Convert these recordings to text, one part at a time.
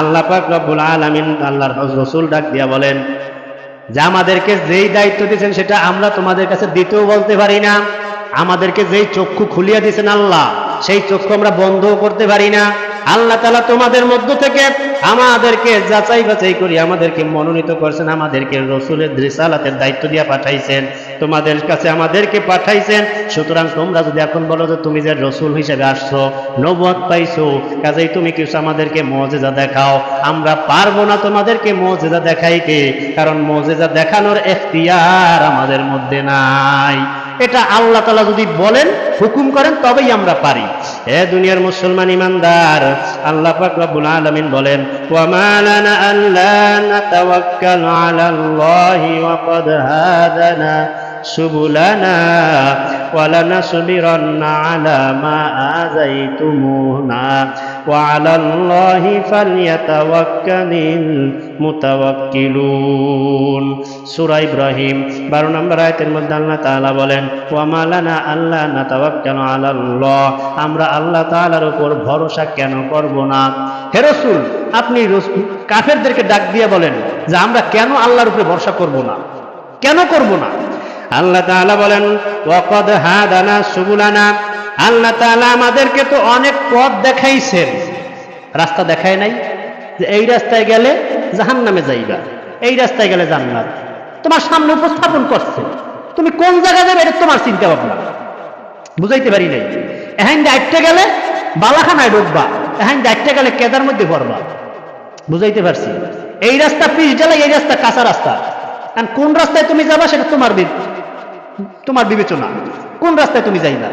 আল্লাহ পাক রব্বুল আলামিন আল্লাহর রসুল ডাক দিয়া বলেন, যে আমাদেরকে যেই দায়িত্ব দিয়েছেন সেটা আমরা তোমাদের কাছে দিতেও বলতে পারি না। আমাদেরকে যেই চক্ষু খুলিয়া দিয়েছেন আল্লাহ, সেই চক্ষু আমরা বন্ধও করতে পারি না। আল্লাহ তালা তোমাদের মধ্য থেকে আমাদেরকে যাচাই বাছাই করি আমাদেরকে মনোনীত করছেন, আমাদেরকে রসুলের দৃশালাতের দায়িত্ব দিয়ে পাঠাইছেন, তোমাদের কাছে আমাদেরকে পাঠাইছেন। সুতরাং তোমরা যদি এখন বলো যে তুমি যে রসুল হিসেবে আসছো নবত পাইছো, কাজেই তুমি কিছু আমাদেরকে মজেজা দেখাও। আমরা পারব না তোমাদেরকে মজেজা দেখাইতে, কারণ মজেজা দেখানোর এখতিয়ার আমাদের মধ্যে নাই। এটা আল্লাহ তালা যদি বলেন, হুকুম করেন, তবেই আমরা পারি। এ দুনিয়ার মুসলমান ইমানদার, আল্লাহ পাক রব্বুল আলামিন বলেন, ওয়ামা লানা আল্লা নাতাওয়াক্কালু আলাল্লাহি ওয়া ক্বাদ হাদানা সুবুলানা ওয়ালানাসবিরান্না আলা মা ওয়া আলাল্লাহি ফালইয়াতাওয়াক্কালিল মুতাওয়াক্কিলুন সূরা ইব্রাহিম 12 নম্বর আয়াতের মধ্যে আল্লাহ তাআলা বলেন ওয়া মালানা আল্লাহ নাতাওয়াক্কালু আলাল্লাহ আমরা আল্লাহ তাআলার উপর ভরসা কেন করব না? হে রাসূল, আপনি কাফেরদেরকে ডাক দিয়ে বলেন যে আমরা কেন আল্লাহর উপরে ভরসা করব না? কেন করব না? আল্লাহ তাআলা বলেন, ওয়াকাদ হাদানা সুবুলানা আল্লাহ তাআলা আমাদেরকে তো অনেক পথ দেখাইছেন। রাস্তা দেখায় নাই যে এই রাস্তায় গেলে জাহান নামে যাইবা, এই রাস্তায় গেলে জান্নাত। তোমার সামনে উপস্থাপন করছে। তুমি কোন জায়গায় যাবে এটা তোমার চিন্তা ভাবনা বুঝাইতে পারি নাই। এহান দায়িত্বে গেলে বালাখানায় ঢুকবা, এহান দায়িত্বে গেলে কেদার মধ্যে পড়বা। বুঝাইতে পারছি। এই রাস্তা পিস গেলে এই রাস্তা কাঁচা রাস্তা। কারণ কোন রাস্তায় তুমি যাবা সেটা তোমার তোমার বিবেচনা। কোন রাস্তায় তুমি যাইবা?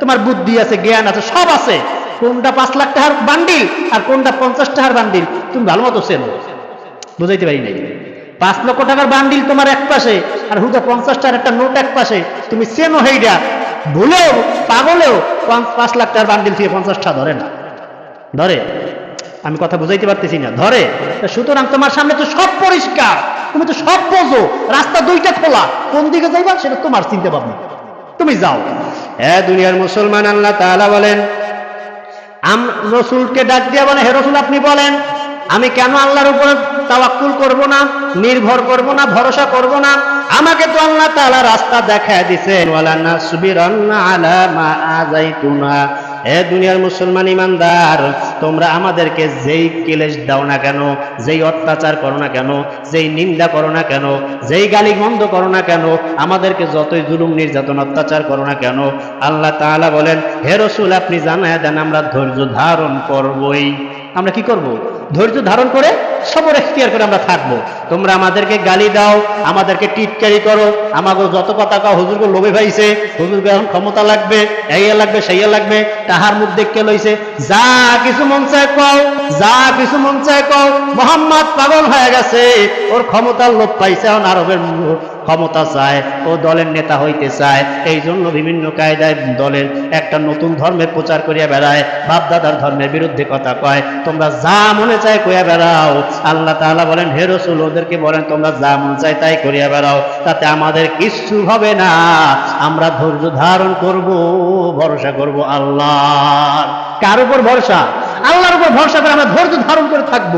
তোমার বুদ্ধি আছে, জ্ঞান আছে, সব আছে। কোনটা পাঁচ লাখ টাকার বান্ডিল আর কোনটা পঞ্চাশ টাকার বান্ডিল? তুমি ভালো মতো চেনো। বুঝাইতে পারি নাই? পাঁচ লক্ষ টাকার বান্ডিল তোমার এক পাশে আর হুদা পঞ্চাশ টাকার একটা নোট এক পাশে। তুমি চেনো হেইডা? ভুলেও, পাগলেও পাঁচ- লাখ টাকার বান্ডিল থেকে পঞ্চাশ টাকা ধরে না। ধরে? আমি কথা বুঝাইতে পারতেছি না। ধরে? সুতরাং তোমার সামনে তো সব পরিষ্কার। তুমি তো সব বোঝো। রাস্তা দুইটা খোলা। কোন দিকে যাইবা সেটা তোমার চিন্তা ভাবনা। তুমি যাও। হ্যাঁ দুনিয়ার মুসলমান, আল্লাহ তালা বলেন, আম রসুলকে ডাক দিয়া বলে, হে রসুল, আপনি বলেন আমি কেন আল্লাহর উপর তাওয়াক্কুল করব না, নির্ভর করব না, ভরসা করব না? আমাকে তো আল্লাহ তাআলা রাস্তা দেখায় দিছেন, ওয়ালা নাসবিরান্না আলা মা আযাইতুনা। হে দুনিয়ার মুসলমান ইমানদার, তোমরা আমাদেরকে যেই কিলেশ দাও না কেন, যেই অত্যাচার করো না কেন, যেই নিন্দা করো না কেন, যেই গালি গন্ধ করো না কেন, আমাদেরকে যতই জুলুম, নির্যাতন, অত্যাচার করো না কেন, আল্লাহ তাআলা বলেন, হে রসুল, আপনি জানায় দেন, আমরা ধৈর্য ধারণ করবই। আমরা কি করব? ধৈর্য ধারণ করে সবর এখতিয়ার করে আমরা থাকব। তোমরা আমাদেরকে গালি দাও, আমাদেরকে টিটকারি করো। আমাকে যত কথা কাও হুজুরকে লোভে ভাইছে। হুজুরকে এখন ক্ষমতা লাগবে, এইয়া লাগবে, সেইয়া লাগবে, তাহার মুখ দেখতে লইছে, যা কিছু মন চায় কও, যা কিছু মন চায় কও, মোহাম্মদ পাগল হয়ে গেছে, ওর ক্ষমতার লোভ পাইছে, এখন আরবের ক্ষমতা চায়, ও দলের নেতা হইতে চায়। এই জন্য বিভিন্ন কায়দায় দলের একটা নতুন ধর্মের প্রচার করিয়া বেড়ায়, বাপদাদার ধর্মের বিরুদ্ধে কথা কয়, তোমরা যা মনে চায় কইয়া বেড়াও আল্লাহ তাআলা বলেন, হে রসুল, ওদেরকে বলেন, তোমরা যা মন চাই তাই করিয়া বেড়াও, তাতে আমাদের কিচ্ছু হবে না। আমরা ধৈর্য ধারণ করব, ভরসা করব আল্লাহ কার উপর ভরসা? আল্লাহর উপর ভরসা করে আমরা ধৈর্য ধারণ করে থাকব।